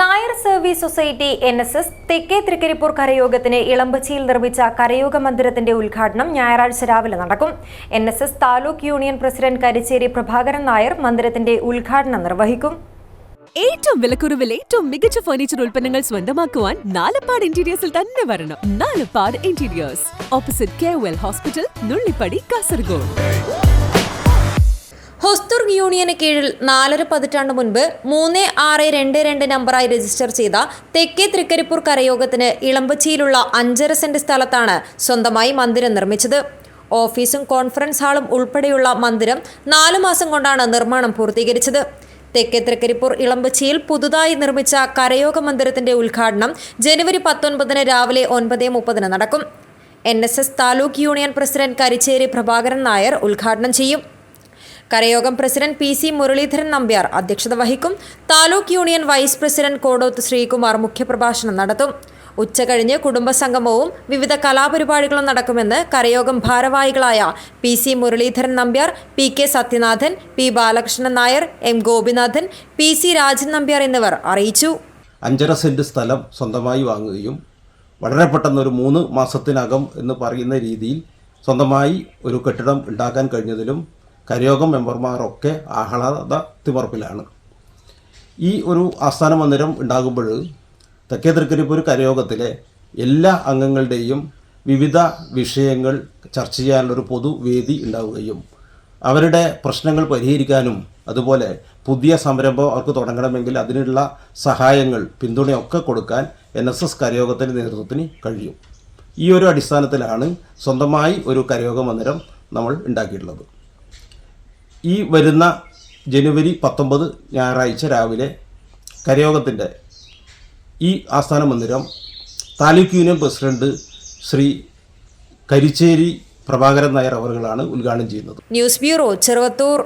Nair service society N S S തെക്കേ തൃക്കരിപ്പൂർ കരയോഗത്തിന് ഇളമ്പച്ചിയിൽ നിർമ്മിച്ച കരയോഗ മന്ദിരത്തിന്റെ ഉദ്ഘാടനം ഞായറാഴ്ച രാവിലെ നടക്കും. N S S taluk union president Karicheri Prabhakaran Nair മന്ദിരത്തിന്റെ ഉദ്ഘാടനം നിർവഹിക്കും. ഏറ്റവും വിലക്കുറവിൽ ഏറ്റവും മികച്ച ഫർണിച്ചർ ഉൽപ്പന്നങ്ങൾ സ്വന്തമാക്കുവാൻ നാലപ്പാട് ഇന്റീരിയേഴ്സിൽ തന്നെ വരണം. Nalappad interiors opposite K hospital Nullippady Kasaragod യൂണിയന് കീഴിൽ നാലര പതിറ്റാണ്ട് മുൻപ് മൂന്ന് ആറ് രണ്ട് രണ്ട് നമ്പറായി രജിസ്റ്റർ ചെയ്ത തെക്കേ തൃക്കരിപ്പൂർ കരയോഗത്തിന് ഇളമ്പച്ചിയിലുള്ള അഞ്ചര സെന്റ് സ്ഥലത്താണ് സ്വന്തമായി മന്ദിരം നിർമ്മിച്ചത്. ഓഫീസും കോൺഫറൻസ് ഹാളും ഉൾപ്പെടെയുള്ള മന്ദിരം നാലു മാസം കൊണ്ടാണ് നിർമ്മാണം പൂർത്തീകരിച്ചത്. തെക്കേ തൃക്കരിപ്പൂർ ഇളമ്പച്ചിയിൽ പുതുതായി നിർമ്മിച്ച കരയോഗ മന്ദിരത്തിന്റെ ഉദ്ഘാടനം ജനുവരി പത്തൊൻപതിന് രാവിലെ ഒൻപത് മുപ്പതിന് നടക്കും. N S S taluk union president Karicheri Prabhakaran Nair ഉദ്ഘാടനം ചെയ്യും. കരയോഗം president P C Muralidharan Nambiar അധ്യക്ഷത വഹിക്കും. Taluk union vice president Kodoth Sreekumar മുഖ്യപ്രഭാഷണം നടത്തും. ഉച്ചകഴിഞ്ഞ് കുടുംബസംഗമവും വിവിധ കലാപരിപാടികളും നടക്കുമെന്ന് കരയോഗം ഭാരവാഹികളായ P C Muralidharan Nambiar P K Sathyanathan P Balakrishnan Nair M Gopinathan P C Rajan Nambiar എന്നിവർ അറിയിച്ചു. അഞ്ചര സെന്റ് സ്ഥലം സ്വന്തമായി വാങ്ങുകയും വളരെ പെട്ടെന്ന് ഒരു മൂന്ന് മാസത്തിനകം എന്ന് പറയുന്ന രീതിയിൽ സ്വന്തമായി ഒരു കെട്ടിടം ഉണ്ടാക്കാൻ കഴിഞ്ഞതിലും കരയോഗം മെമ്പർമാരൊക്കെ ആഹ്ലാദ തിമർപ്പിലാണ് ഈ ഒരു ആസ്ഥാന മന്ദിരം ഉണ്ടാകുമ്പോൾ തെക്കേ തൃക്കരിപ്പൂർ കരയോഗത്തിലെ എല്ലാ അംഗങ്ങളുടെയും വിവിധ വിഷയങ്ങൾ ചർച്ച ചെയ്യാനുള്ളൊരു പൊതുവേദി ഉണ്ടാവുകയും അവരുടെ പ്രശ്നങ്ങൾ പരിഹരിക്കാനും അതുപോലെ പുതിയ സംരംഭം അവർക്ക് തുടങ്ങണമെങ്കിൽ അതിനുള്ള സഹായങ്ങൾ പിന്തുണയൊക്കെ കൊടുക്കാൻ എൻ എസ് എസ് കരയോഗത്തിന്റെ നേതൃത്വത്തിന് കഴിയും. ഈ ഒരു അടിസ്ഥാനത്തിലാണ് സ്വന്തമായി ഒരു കരയോഗ മന്ദിരം നമ്മൾ ഉണ്ടാക്കിയിട്ടുള്ളത്. ഈ വരുന്ന ജനുവരി പത്തൊമ്പത് ഞായറാഴ്ച രാവിലെ കരയോഗത്തിന്റെ ഈ ആസ്ഥാന മന്ദിരം താലൂക്ക് യൂണിയൻ പ്രസിഡന്റ് ശ്രീ കരിച്ചേരി പ്രഭാകരൻ നായർ അവറുകളാണ് ഉദ്ഘാടനം ചെയ്യുന്നത്. News bureau Cheruvathur.